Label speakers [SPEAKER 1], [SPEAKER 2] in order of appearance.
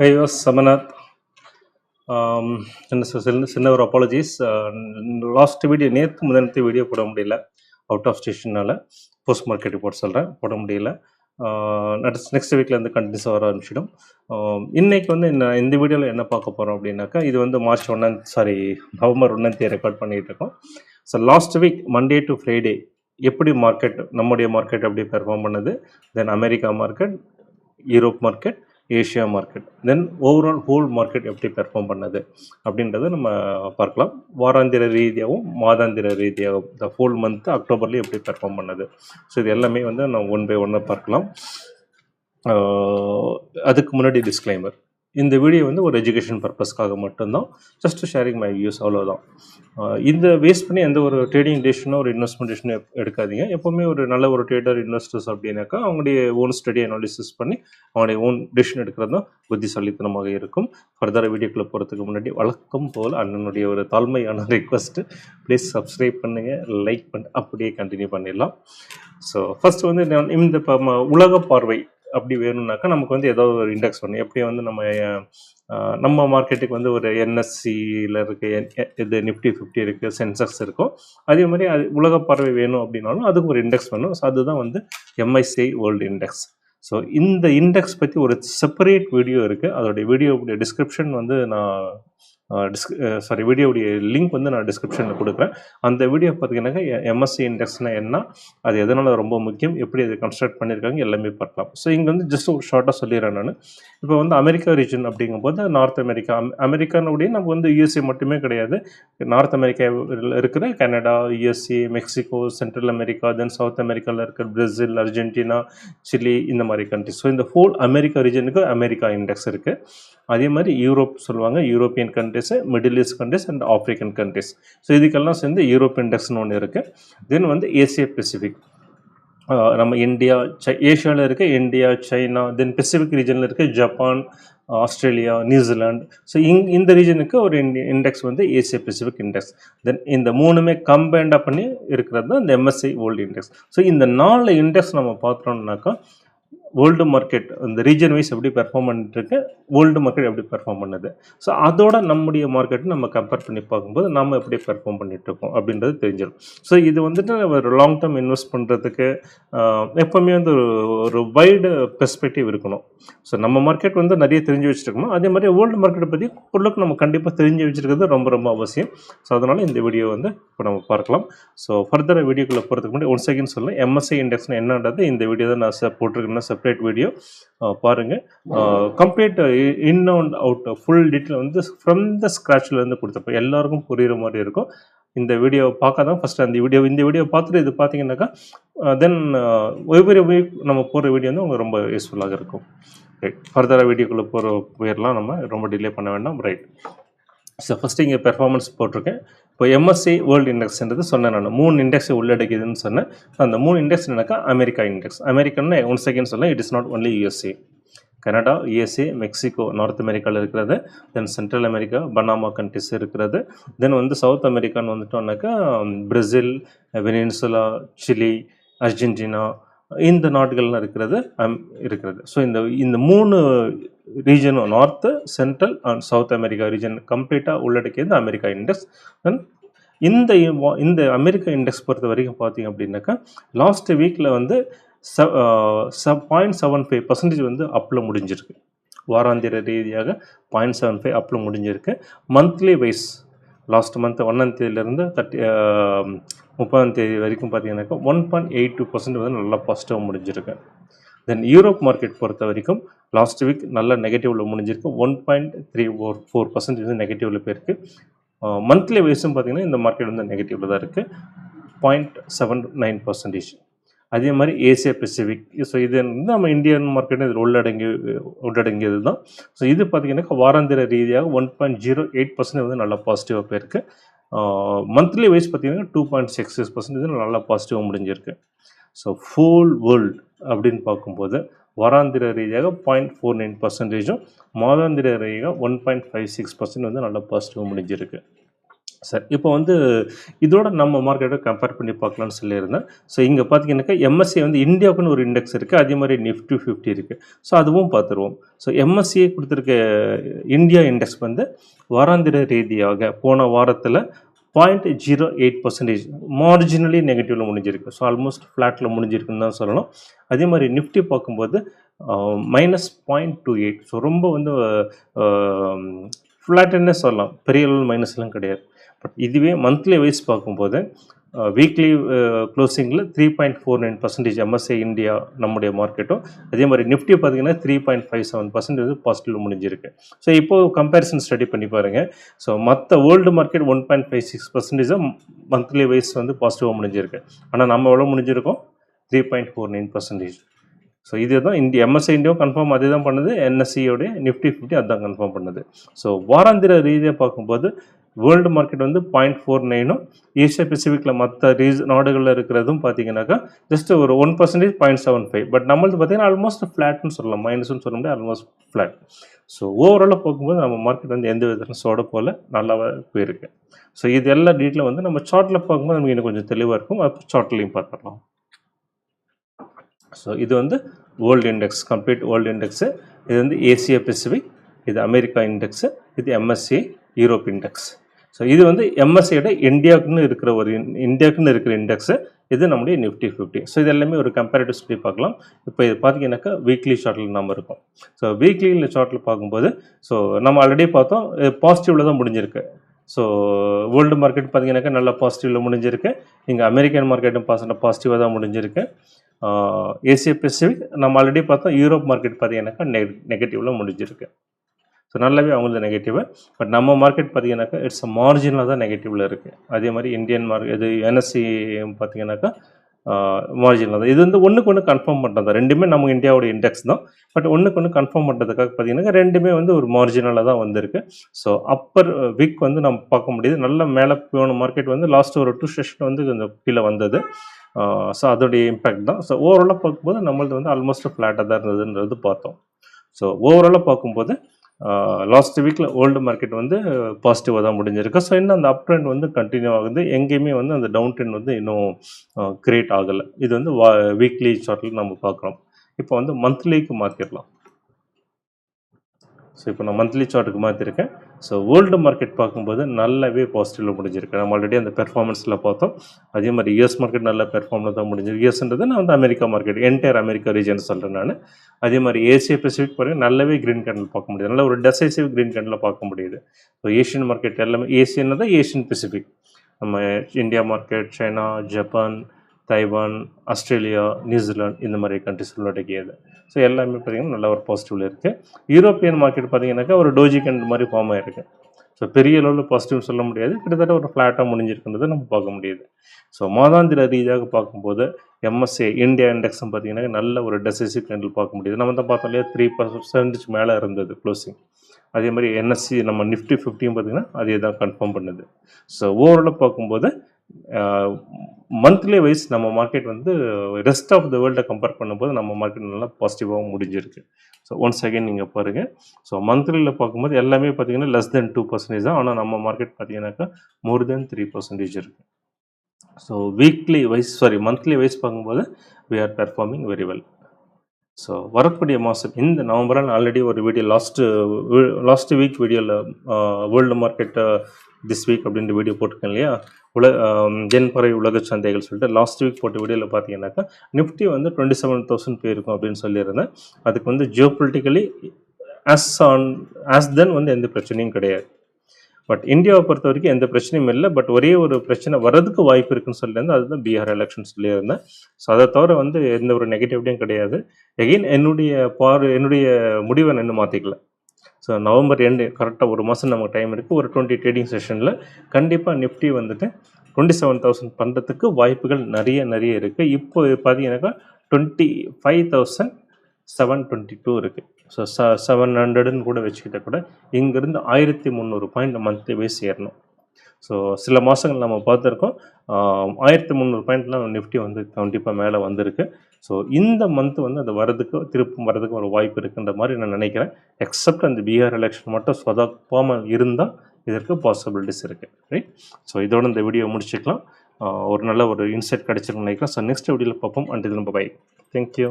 [SPEAKER 1] ஹே யோஸ் சமநாத் என்ன சின்ன சின்ன ஒரு அப்பாலஜிஸ் லாஸ்ட் வீடியோ நேற்று முதலத்து வீடியோ போட முடியல. அவுட் ஆஃப் ஸ்டேஷனால் போஸ்ட் மார்க்கெட் ரிப்போர்ட் சொல்கிறேன் போட முடியல. நெக்ஸ்ட் வீக்கில் வந்து கண்டினியூஸாக வர ஆரம்பிச்சிடும். Um, இன்றைக்கி வந்து இந்த இந்த வீடியோவில் என்ன பார்க்க போகிறோம் அப்படின்னாக்கா இது வந்து மார்ச் ஒன்றாம் சாரி நவம்பர் ஒன்றாம் தேதி ரெக்கார்ட் பண்ணிகிட்டு இருக்கோம். So last week Monday to Friday எப்படி மார்க்கெட் நம்முடைய மார்க்கெட் எப்படி பெர்ஃபார்ம் பண்ணுது? Then America market Europe market Asia market then overall whole market எப்படி பெர்ஃபார்ம் பண்ணுது அப்படின்றத நம்ம பார்க்கலாம். வாராந்திர ரீதியாகவும் மாதாந்திர ரீதியாகவும் இந்த ஹோல் மந்த் அக்டோபர்லேயும் எப்படி பெர்ஃபார்ம் பண்ணுது. ஸோ இது எல்லாமே வந்து நம்ம ஒன் பை ஒன்னாக பார்க்கலாம். அதுக்கு முன்னாடி டிஸ்க்ளைமர் இந்த வீடியோ வந்து ஒரு எஜுகேஷன் பர்பஸ்க்காக மட்டும்தான். ஜஸ்ட் ஷேரிங் மை வியூஸ் அவ்வளோதான் இந்த வேஸ்ட் பண்ணி எந்த ஒரு ட்ரேடிங் டெசிஷனோ ஒரு இன்வெஸ்ட்மெண்ட் டெசிஷனோ எடுக்காதீங்க. எப்போவுமே ஒரு நல்ல ஒரு ட்ரேடர் இன்வெஸ்டர்ஸ் அப்படின்னாக்கா அவங்களுடைய ஓன் ஸ்டடி அனாலிசிஸ் பண்ணி அவங்களுடைய ஓன் டெசிஷன் எடுக்கிறது தான் புத்திசாலித்தனமாக இருக்கும். ஃபர்தர் வீடியோக்குள்ளே போகிறதுக்கு முன்னாடி வழக்கம் போல் அண்ணனுடைய ஒரு தாழ்மையான ரிக்வஸ்ட்டு ப்ளீஸ் சப்ஸ்கிரைப் பண்ணுங்கள் லைக் பண்ணி அப்படியே கண்டினியூ பண்ணிடலாம். ஸோ ஃபஸ்ட்டு வந்து நான் இந்த உலக பார்வை அப்படி வேணும்னாக்கா நமக்கு வந்து ஏதாவது ஒரு இண்டெக்ஸ் வேணும் எப்படி வந்து நம்ம நம்ம மார்க்கெட்டுக்கு வந்து ஒரு என்எஸ்சியில் இருக்க இது நிஃப்டி ஃபிஃப்டி இருக்குது சென்செக்ஸ் இருக்கும். அதே மாதிரி அது உலக பார்வை வேணும் அப்படின்னாலும் அதுக்கு ஒரு இண்டெக்ஸ் வேணும் ஸோ அதுதான் வந்து எம்ஐசிஐ வேர்ல்டு இண்டெக்ஸ் ஸோ இந்த இண்டெக்ஸ் பற்றி ஒரு செப்பரேட் வீடியோ இருக்குது அதோடைய வீடியோவுடைய டிஸ்கிரிப்ஷன் வந்து நான் டிஸ்க் சாரி வீடியோவுடைய லிங்க் வந்து நான் டிஸ்கிரிப்ஷனில் கொடுக்குறேன். அந்த வீடியோ பார்த்தீங்கன்னாக்க எம்எஸ்சி இண்டெக்ஸ்னால் என்ன அது எதனால் ரொம்ப முக்கியம் எப்படி அதை கன்ஸ்ட்ரக்ட் பண்ணியிருக்காங்க எல்லாமே பார்க்கலாம். ஸோ இங்கே வந்து ஜஸ்ட் ஒரு ஷார்ட்டாக சொல்லிடுறேன் நான். இப்போ வந்து அமெரிக்கா ரீஜன் அப்படிங்கும்போது நார்த் அமெரிக்கா அம் அமெரிக்கானுடைய நம்ம வந்து யூஎஸ்ஏ மட்டுமே கிடையாது. நார்த் அமெரிக்காவில் இருக்கிற Canada USA Mexico Central America தென் சவுத் அமெரிக்காவில் இருக்கிற பிரேசில் அர்ஜென்டினா சிலி இந்த மாதிரி கண்ட்ரிஸ் ஸோ இந்த ஹோல் அமெரிக்கா ரீஜனுக்கு அமெரிக்கா இண்டெக்ஸ் இருக்குது அதே மாதிரி யூரோப் சொல்லுவாங்க European countries middle east countries and African countries so இதுக்கெல்லாம் சேர்ந்து யூரோப் இண்டெக்ஸ்னு ஒன்று இருக்குது தென் வந்து ஏசியா பெசிஃபிக் நம்ம இந்தியா சை ஏஷியாவில் இருக்க இந்தியா சைனா தென் பெசிபிக் ரீஜனில் இருக்க ஜப்பான் ஆஸ்திரேலியா நியூசிலாந்து ஸோ இங் இந்த ரீஜனுக்கு ஒரு இண்டெக்ஸ் வந்து ஏசியா பெசிபிக் இண்டெக்ஸ் தென் இந்த மூணுமே கம்பைண்டாக பண்ணி இருக்கிறது தான் இந்த எம்எஸ்ஐ வேர்ல்டு இண்டெக்ஸ் ஸோ இந்த நாலு இண்டெக்ஸ் நம்ம பார்த்தோம்னாக்கா வேர்ல்டு மார்க்கெட் இந்த ரீஜன் வைஸ் எப்படி பெர்ஃபார்ம் பண்ணிட்டுருக்கு வேர்ல்டு மார்க்கெட் எப்படி பெர்ஃபார்ம் பண்ணுது. ஸோ அதோட நம்முடைய மார்க்கெட்டை நம்ம கம்பேர் பண்ணி பார்க்கும்போது நம்ம எப்படி பெர்ஃபார்ம் பண்ணிகிட்ருக்கோம் அப்படின்றது தெரிஞ்சிடும். ஸோ இது வந்துட்டு ஒரு லாங் டேர்ம் இன்வெஸ்ட் பண்ணுறதுக்கு எப்போவுமே வந்து ஒரு ஒரு வைடு பெர்ஸ்பெக்டிவ் இருக்கணும். ஸோ நம்ம மார்க்கெட் வந்து நிறைய தெரிஞ்சு வச்சுருக்கணும் அதே மாதிரி வேர்ல்டு மார்க்கெட்டை பற்றி பொருளுக்கு நம்ம கண்டிப்பாக தெரிஞ்சு வச்சுருக்கிறது ரொம்ப ரொம்ப அவசியம். ஸோ அதனால் இந்த வீடியோ வந்து இப்போ நம்ம பார்க்கலாம். ஸோ ஃபர்தராக வீடியோக்குள்ளே போகிறதுக்கு முன்னாடி ஒன் செகண்ட் சொல்லலாம் எம்எஸ்ஐ இண்டெக்ஸ்னு என்னன்றது இந்த வீடியோ தான் நான் செ- போட்டிருக்கேன்னா செப்பரேட் வீடியோ பாருங்கள் complete in and out full detail வந்து ஃப்ரம் த ஸ்க்ராட்ச்லேருந்து கொடுத்தப்போ எல்லாருக்கும் புரிகிற மாதிரி இருக்கும். இந்த வீடியோ பார்க்க தான் ஃபஸ்ட்டு அந்த வீடியோ இந்த வீடியோ பார்த்துட்டு இது பார்த்தீங்கன்னாக்கா தென் ஒவ்வொரு வீக் நம்ம போகிற வீடியோ வந்து உங்களுக்கு ரொம்ப யூஸ்ஃபுல்லாக இருக்கும். ரைட் ஃபர்தராக வீடியோக்குள்ளே போகிற போயிடலாம் நம்ம ரொம்ப டிலே பண்ண வேண்டாம். ரைட் ஸோ ஃபஸ்ட்டு இங்கே பெர்ஃபார்மன்ஸ் போட்டிருக்கேன். இப்போ எம்எஸ்சி வேர்ல்டு இண்டெக்ஸ்ன்றது சொன்னேன் நான். மூணு இண்டெக்ஸ் உள்ளடக்கியதுன்னு சொன்னேன். அந்த மூணு இண்டெக்ஸ் என்னக்கா? அமெரிக்கா இண்டெக்ஸ் அமெரிக்கன்னு ஒன் செகண்ட் சொன்னேன். It is not only USA Canada USA Mexico north அமெரிக்காவில் இருக்கிறது. Then central America Panama countries இருக்கிறது. தென் வந்து சவுத் அமெரிக்கான்னு வந்துட்டோம்னாக்கா பிரேசில் வெனின்சுலா சிலி அர்ஜென்டினா இந்த நாடுகள்லாம் இருக்கிறது அம், இருக்கிறது. ஸோ இந்த இந்த மூணு ரீஜனும் north central and south America region கம்ப்ளீட்டாக உள்ளடக்கியது அமெரிக்கா இண்டெக்ஸ் தென் இந்த இந்த அமெரிக்கா இண்டெக்ஸ் பொறுத்த வரைக்கும் பார்த்தீங்க அப்படின்னாக்கா லாஸ்ட் வீக்கில் வந்து ச பாயிண்ட் செவன் ஃபைவ் பர்சன்டேஜ் வந்து அப்பில் முடிஞ்சிருக்கு. வாராந்திர ரீதியாக பாயிண்ட் செவன் ஃபைவ் அப்பில் முடிஞ்சிருக்கு. மந்த்லி வைஸ் லாஸ்ட் மந்த் ஒன்றாம் தேதியிலேருந்து தேர்ட்டி முப்பதாம் தேதி வரைக்கும் பார்த்தீங்கன்னாக்கா one point eight two percent வந்து நல்லா பாசிட்டிவாக முடிஞ்சிருக்கு. தென் யூரோப் மார்க்கெட் பொறுத்த வரைக்கும் லாஸ்ட் வீக் நல்ல நெகட்டிவில் முடிஞ்சிருக்கு. One point three four four percentage வந்து நெகட்டிவில் போயிருக்கு. மந்த்லி வைஸும் பார்த்தீங்கன்னா இந்த மார்க்கெட் வந்து நெகட்டிவில் தான் இருக்குது பாயிண்ட் செவன் நைன் பர்சன்டேஜ் அதே மாதிரி ஏசியா பெசிபிக் ஸோ இது வந்து நம்ம இந்தியன் மார்க்கெட் இதில் உள்ளடங்கி உள்ளடங்கியது தான் ஸோ இது பார்த்தீங்கன்னாக்கா வாராந்திர ரீதியாக one point zero eight percent வந்து நல்லா பாசிட்டிவாக போயிருக்கு. மந்த்லி வைஸ் பார்த்தீங்கன்னா two point six six percentage நல்லா பாசிட்டிவாக முடிஞ்சிருக்கு. ஸோ ஃபுல் வேர்ல்டு அப்படின்னு பார்க்கும்போது வாராந்திர ரீதியாக பாயிண்ட் ஃபோர் நைன் பர்சன்டேஜும் மாதாந்திர ரீதியாக one point five six percent வந்து நல்லா பாசிட்டிவாக முடிஞ்சிருக்கு. சார் இப்போ வந்து இதோட நம்ம மார்க்கெட்டை கம்பேர் பண்ணி பார்க்கலாம்னு சொல்லியிருந்தேன். ஸோ இங்கே பார்த்தீங்கன்னாக்கா எம்எஸ்சி வந்து இந்தியாவுக்குன்னு ஒரு இண்டெக்ஸ் இருக்குது அதே மாதிரி நிஃப்டி ஃபிஃப்டி இருக்குது ஸோ அதுவும் பார்த்துருவோம். ஸோ எம்எஸ்சியை கொடுத்துருக்க இந்தியா இண்டெக்ஸ் வந்து வாராந்திர ரீதியாக போன வாரத்தில் point zero eight percentage marginally நெகட்டிவில் முடிஞ்சிருக்கு. ஸோ ஆல்மோஸ்ட் ஃப்ளாட்டில் முடிஞ்சிருக்குன்னு தான் சொல்லணும். அதே மாதிரி நிஃப்டி பார்க்கும்போது minus point two eight so ரொம்ப வந்து ஃப்ளாட்டுன்னே சொல்லலாம். பெரிய அளவு மைனஸ்லாம் கிடையாது. பட் இதுவே மந்த்லி வைஸ் பார்க்கும்போது weekly க்ளோசிங்கில் three point four nine percentage MSCI India நம்முடைய மார்க்கெட்டும் அதே மாதிரி நிஃப்டி பார்த்தீங்கன்னா three point five seven percentage positive முடிஞ்சிருக்கு. ஸோ இப்போ கம்பேரிசன் ஸ்டடி பண்ணி பாருங்கள் ஸோ மற்ற world market one point five six பர்சன்டேஜாக monthly wise வந்து பாசிட்டிவாக முடிஞ்சிருக்கு. ஆனால் நம்ம எவ்வளோ முடிஞ்சிருக்கோம்? Three point four nine percentage so இதுதான் இந்தியா எம்எஸ்ஐ இந்தியாவும் கன்ஃபார்ம் அதே தான் பண்ணுது. என்எஸ்சியோடைய நிஃப்டி ஃபிஃப்டி அதுதான் கன்ஃபார்ம் பண்ணுது. ஸோ வாராந்திர ரீதியாக பார்க்கும்போது வேர்ல்டு மார்க்கெட் வந்து பாயிண்ட் ஃபோர் நைனும் ஏஷியா பெசிஃபிக்கில் மற்ற ரீஸ் நாடுகளில் இருக்கிறதும் பார்த்தீங்கன்னாக்கா ஜஸ்ட் ஒரு one percentage point seven five but நம்மளது பார்த்தீங்கன்னா ஆல்மோஸ்ட் ஃப்ளாட்னு சொல்லலாம். மைனஸ்னு சொல்ல முடியாது ஆல்மோஸ்ட் ஃப்ளாட் ஸோ ஓவராலாக பார்க்கும்போது நம்ம மார்க்கெட் வந்து எந்த விதத்தில் சோட போல் நல்லாவே போயிருக்கு. ஸோ இது எல்லா டீட்டெயிலும் வந்து நம்ம சார்ட்டில் பார்க்கும்போது நமக்கு இன்னும் கொஞ்சம் தெளிவாக இருக்கும். அப்போ சார்ட்லையும் பார்த்துடலாம். ஸோ இது வந்து world index complete world index இது வந்து ஏசியா பெசிபிக் இது அமெரிக்கா இண்டெக்ஸு இது எம்எஸ்சி யூரோப் இண்டெக்ஸ் ஸோ இது வந்து எம்எஸ்சியோட இந்தியாவுக்குன்னு இருக்கிற ஒரு இன்- இந்தியாவுக்குன்னு இருக்கிற இண்டெக்ஸு இது நம்முடைய நிஃப்டி ஃபிஃப்டி ஸோ இது எல்லாமே ஒரு கம்பேரிட்டிவ் ஸ்டடி பார்க்கலாம். இப்போ இது பார்த்தீங்கன்னாக்கா வீக்லி ஷார்ட்டில் நம்ம இருக்கும். ஸோ வீக்லி ஷார்ட்டில் பார்க்கும்போது ஸோ நம்ம ஆல்ரெடி பார்த்தோம் பாசிட்டிவில் தான் முடிஞ்சிருக்கு. ஸோ வேர்ல்டு மார்க்கெட் பார்த்தீங்கன்னாக்கா நல்லா பாசிட்டிவில் முடிஞ்சிருக்கு. இங்கே அமெரிக்கன் மார்க்கெட்டும் பாசிட்டிவ் பாசிட்டிவாக தான் முடிஞ்சிருக்கு. ஏசிய பெசிபிக் நம்ம ஆல்ரெடி பார்த்தோம் யூரோப் மார்க்கெட் பார்த்தீங்கன்னாக்கா நெ நெகட்டிவில் முடிஞ்சிருக்கு. ஸோ நல்லாவே அவங்களது நெகட்டிவு பட் நம்ம மார்க்கெட் பார்த்தீங்கன்னாக்கா இட்ஸ் மார்ஜினலாக தான் நெகட்டிவில் இருக்குது அதே மாதிரி இந்தியன் மார்க்கெட் இது என்எஸ்சி பார்த்தீங்கன்னாக்கா மார்ஜினில் தான். இது வந்து ஒன்றுக்கு ஒன்று கன்ஃபார்ம் பண்ணுறது ரெண்டுமே நம்ம இந்தியாவோட இண்டெக்ஸ் தான். பட் ஒன்றுக்கு ஒன்று கன்ஃபார்ம் பண்ணுறதுக்காக பார்த்தீங்கன்னா ரெண்டுமே வந்து ஒரு மார்ஜினலாக தான் வந்திருக்கு. ஸோ அப்பர் வீக் வந்து நம்ம பார்க்க முடியுது. நல்ல மேலே போன மார்க்கெட் வந்து லாஸ்ட் ஒரு டூ செஷன் வந்து கொஞ்சம் கீழே வந்தது. ஸோ அதோடைய இம்பேக்ட் தான். ஸோ ஓவராலாக பார்க்கும்போது நம்மளது வந்து ஆல்மோஸ்ட் ஃப்ளாட்டாக தான் இருந்ததுன்றது பார்த்தோம். ஸோ ஓவராலாக பார்க்கும்போது லாஸ்ட் வீக்கில் ஓல்டு மார்க்கெட் வந்து பாசிட்டிவாக தான் முடிஞ்சிருக்கு. ஸோ இன்னும் அந்த அப் ட்ரெண்ட் வந்து கண்டினியூ ஆகுது. எங்கேயுமே வந்து அந்த டவுன் ட்ரெண்ட் வந்து இன்னும் கிரியேட் ஆகலை. இது வந்து வா வீக்லி சார்ட்டில் நம்ம பார்க்குறோம். இப்போ வந்து மந்த்லிக்கு மாற்றிடலாம் ஸோ இப்போ நான் மந்த்லி சார்ட்டுக்கு மாற்றிருக்கேன் ஸோ வேர்ல்டு மார்க்கெட் பார்க்கும்போது நல்லாவே பாசிட்டிவில் முடிஞ்சிருக்கு. நம்ம ஆல்ரெடி அந்த பெர்ஃபார்மன்ஸில் பார்த்தோம். அதே மாதிரி யூஎஸ் மார்க்கெட் நல்ல பெர்ஃபார்மில் தான் முடிஞ்சிருக்கு. யூஎஸ்ன்றது நான் வந்து America market entire America region சொல்கிறேன் நான். அதே மாதிரி ஏசியா பெசிபிக் பாருங்க நல்லாவே க்ரீன் கேண்டில் பார்க்க முடியுது. நல்ல ஒரு டெசைசிவ் க்ரீன் கேண்டில் பார்க்க முடியுது. ஸோ ஏஷியன் மார்க்கெட் எல்லாமே ஏசியன்னு தான் ஏஷியன் பெசிபிக் நம்ம India market China Japan Taiwan Australia New Zealand இந்த மாதிரி கண்ட்ரிஸ் உள்ளடக்கியது. ஸோ எல்லாமே பார்த்திங்கன்னா நல்ல ஒரு பாசிட்டிவில் இருக்குது யூரோப்பியன் மார்க்கெட் பார்த்திங்கனாக்கா ஒரு டோஜிகண்ட் மாதிரி ஃபார்ம் ஆயிருக்கு. ஸோ பெரிய அளவில் பாசிட்டிவ் சொல்ல முடியாது. கிட்டத்தட்ட ஒரு ஃப்ளாட்டாக முடிஞ்சிருக்குன்றதை நம்ம பார்க்க முடியுது. ஸோ மாதாந்திர ரீதியாக பார்க்கும்போது எம்எஸ்ஏ இந்தியா இண்டெக்ஸும் பார்த்தீங்கன்னா நல்ல ஒரு டெசிசிவ் ட்ரெண்டில் பார்க்க முடியுது. நம்ம தான் பார்த்தோம் இல்லையா? த்ரீ பர்சன்டேஜ் மேலே இருந்தது க்ளோசிங் அதே மாதிரி என்எஸ்சி நம்ம நிஃப்டி ஃபிஃப்டியும் பார்த்தீங்கன்னா அதே தான் கன்ஃபார்ம் பண்ணுது. ஸோ ஓவராலாக பார்க்கும்போது மந்த்லி வைஸ் நம்ம மார்க்கெட் வந்து ரெஸ்ட் ஆஃப் த வேர்ல்டை கம்பேர் பண்ணும்போது நம்ம மார்க்கெட் நல்லா பாசிட்டிவாகவும் முடிஞ்சிருக்கு. ஸோ ஒன்ஸ் அகைன் நீங்கள் பாருங்கள் ஸோ மந்த்லியில் பார்க்கும்போது எல்லாமே பார்த்தீங்கன்னா லெஸ் தென் டூ பர்சன்டேஜ் தான். ஆனால் நம்ம மார்க்கெட் பார்த்தீங்கன்னாக்கா மோர் தென் த்ரீ பர்சன்டேஜ் இருக்குது so weekly wise sorry monthly wise பார்க்கும்போது we are performing very well so வரக்கூடிய மாதம் இந்த நவம்பரில் ஆல்ரெடி ஒரு வீடியோ லாஸ்ட்டு லாஸ்ட் வீக் வீடியோவில் வேர்ல்டு மார்க்கெட் திஸ் வீக் அப்படின்ற வீடியோ போட்டிருக்கேன் இல்லையா? உல ஜென்பறை உலக சந்தைகள் சொல்லிட்டு லாஸ்ட் வீக் போட்ட வீடியோவில் பார்த்தீங்கன்னாக்கா நிஃப்டி வந்து டுவெண்ட்டி செவன் தௌசண்ட் போயிருக்கும் அப்படின்னு சொல்லியிருந்தேன். அதுக்கு வந்து geopolitically as on as then வந்து எந்த பிரச்சனையும் கிடையாது. பட் இந்தியாவை பொறுத்த வரைக்கும் எந்த பிரச்சனையும் இல்லை. பட் ஒரே ஒரு பிரச்சனை வர்றதுக்கு வாய்ப்பு இருக்குன்னு சொல்லியிருந்தேன். அதுதான் பீகார் எலெக்ஷன் சொல்லியிருந்தேன் ஸோ அதை தவிர வந்து எந்த ஒரு நெகட்டிவிட்டியும் கிடையாது. எகெயின் என்னுடைய பார் என்னுடைய முடிவை நான் இன்னும் மாற்றிக்கல ஸோ நவம்பர் எண்டு கரெக்டாக ஒரு மாதம் நமக்கு டைம் இருக்குது ஒரு டுவெண்ட்டி ட்ரேடிங் செஷனில் கண்டிப்பாக நிஃப்டி வந்துட்டு டுவெண்ட்டி செவன் தௌசண்ட் பண்ணுறதுக்கு வாய்ப்புகள் நிறைய நிறைய இருக்குது இப்போ பார்த்தீங்கன்னாக்கா twenty five thousand seven twenty two இருக்குது ஸோ ச செவன் ஹண்ட்ரடுன்னு கூட வச்சுக்கிட்ட கூட இங்கேருந்து ஆயிரத்தி முந்நூறு பாயிண்ட் மந்த்லி வைஸ் ஏறணும். ஸோ சில மாதங்கள் நம்ம பார்த்துருக்கோம். ஆயிரத்தி முந்நூறு பாயிண்ட்லாம் நிஃப்டி வந்து கண்டிப்பாக மேலே வந்திருக்கு. ஸோ இந்த மந்த் வந்து அது வரதுக்கு திருப்பும் வரதுக்கு ஒரு வாய்ப்பு இருக்குன்ற மாதிரி நான் நினைக்கிறேன். எக்ஸப்ட் அந்த பீகார் எலெக்ஷன் மட்டும் சொதப்பாமல் இருந்தால் இதற்கு பாசிபிலிட்டிஸ் இருக்குது ரைட் ஸோ இதோட இந்த வீடியோ முடிச்சுக்கலாம். ஒரு நல்ல ஒரு இன்சைட் கிடச்சிருக்குன்னு நினைக்கிறேன். ஸோ நெக்ஸ்ட் வீடியோவில் பார்ப்போம். அண்ட் இது நம்ம பை தேங்க்யூ